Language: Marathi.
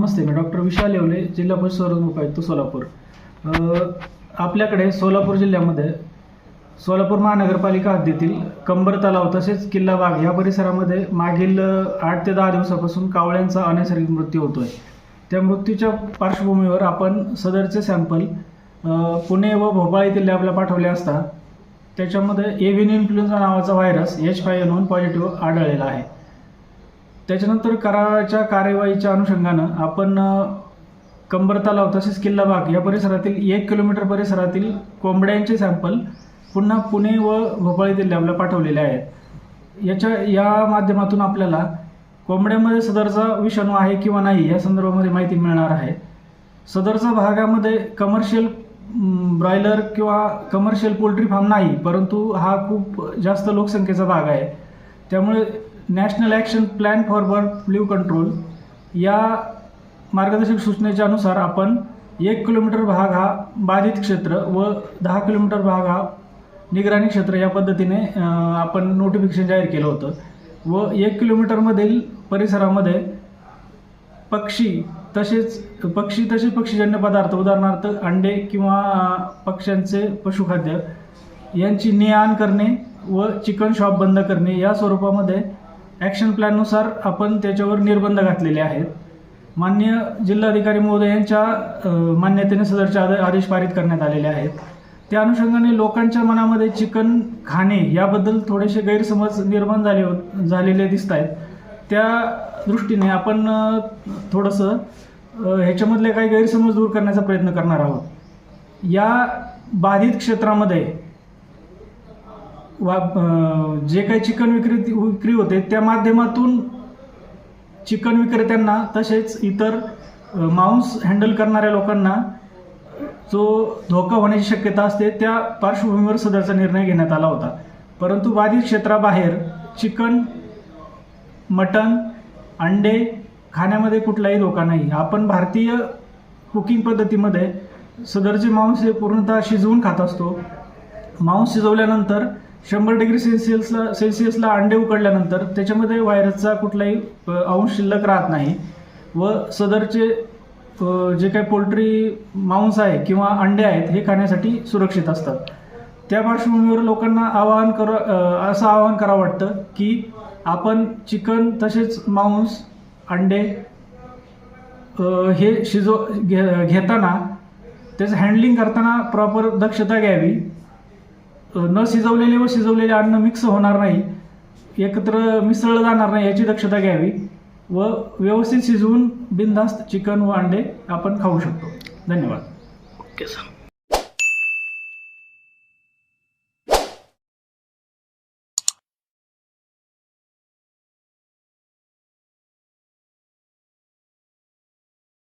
नमस्ते मॅ डॉक्टर विशाल येवले जिल्हा परिषद उपायुक्त सोलापूर. आपल्याकडे सोलापूर जिल्ह्यामध्ये सोलापूर महानगरपालिका हद्दीतील कंबर तलाव तसेच किल्ला बाग या परिसरामध्ये मागील आठ ते दहा दिवसापासून कावळ्यांचा अनैसर्गिक मृत्यू होतो आहे त्या मृत्यूच्या पार्श्वभूमीवर आपण सदरचे सॅम्पल पुणे व भोपाळ येथील लॅबला पाठवले असता त्याच्यामध्ये एव्हिन इन्फ्लुएन्झा नावाचा virus H five N one positive आढळलेला आहे. त्याच्यानंतर कराच्या कार्यवाहीच्या अनुषंगानं आपण कंबर तलाव तसेच किल्ला बाग या परिसरातील एक किलोमीटर परिसरातील कोंबड्यांचे सॅम्पल पुन्हा पुणे व भोपाळ येथील लॅबला पाठवलेले आहेत. याच्या या माध्यमातून आपल्याला कोंबड्यामध्ये सदरचा विषाणू आहे किंवा नाही या संदर्भामध्ये माहिती मिळणार आहे. सदरचा भागामध्ये कमर्शियल ब्रॉयलर किंवा कमर्शियल पोल्ट्री फार्म नाही परंतु हा खूप जास्त लोकसंख्येचा भाग आहे. त्यामुळे national action plan for bird flu control. या मार्गदर्शक सूचनेच्या अनुसार आपण एक किलोमीटर भाग हा बाधित क्षेत्र व दहा किलोमीटर भाग हा निगराणी क्षेत्र या पद्धतीने आपण नोटिफिकेशन जाहीर केलं होतं. व एक किलोमीटरमधील परिसरामध्ये पक्षी तसेच पक्षी तसेच पक्षीजन्य पदार्थ उदाहरणार्थ अंडे किंवा पक्ष्यांचे पशुखाद्य यांची ने आण करणे व चिकन शॉप बंद करणे या स्वरूपामध्ये ॲक्शन प्लॅननुसार आपण त्याच्यावर निर्बंध घातलेले आहेत. मान्य जिल्हाधिकारी महोदय यांच्या मान्यतेने सदरचे आद- आदेश पारित करण्यात आलेले आहेत. त्या अनुषंगाने लोकांच्या मनामध्ये चिकन खाणे याबद्दल थोडेसे गैरसमज निर्माण झाले होत झालेले दिसत आहेत त्या दृष्टीने आपण थोडंसं ह्याच्यामधले काही गैरसमज दूर करण्याचा प्रयत्न करणार आहोत. या बाधित क्षेत्रामध्ये वा जे काही चिकन विक्री विक्री होते त्या माध्यमातून चिकन विक्रेत्यांना तसेच इतर मांस हँडल करणाऱ्या लोकांना जो धोका होण्याची शक्यता असते त्या पार्श्वभूमीवर सदरचा निर्णय घेण्यात आला होता. परंतु बाधित क्षेत्राबाहेर चिकन मटण अंडे खाण्यामध्ये कुठलाही धोका नाही. आपण भारतीय कुकिंग पद्धतीमध्ये सदरचे मांस हे पूर्णतः शिजवून खात असतो. मांस शिजवल्यानंतर शंभर डिग्री सेल्सिअसला सेल्सिअसला अंडे उकडल्यानंतर त्याच्यामध्ये व्हायरसचा कुठलाही अंश शिल्लक राहत नाही. व सदरचे जे काही पोल्ट्री मांस आहे किंवा अंडे आहेत हे खाण्यासाठी सुरक्षित असतात. त्या पार्श्वभूमीवर लोकांना आवाहन कर असं आवाहन करावं वाटतं की आपण चिकन तसेच मांस अंडे हे शिजव घे घेताना त्याचं हँडलिंग करताना प्रॉपर दक्षता घ्यावी. न शिजवलेले व शिजवलेले अन्न मिक्स होणार नाही. एकत्र मिसळलं जाणार नाही याची दक्षता घ्यावी व व्यवस्थित शिजवून बिनधास्त चिकन व अंडे आपण खाऊ शकतो. धन्यवाद. Okay sir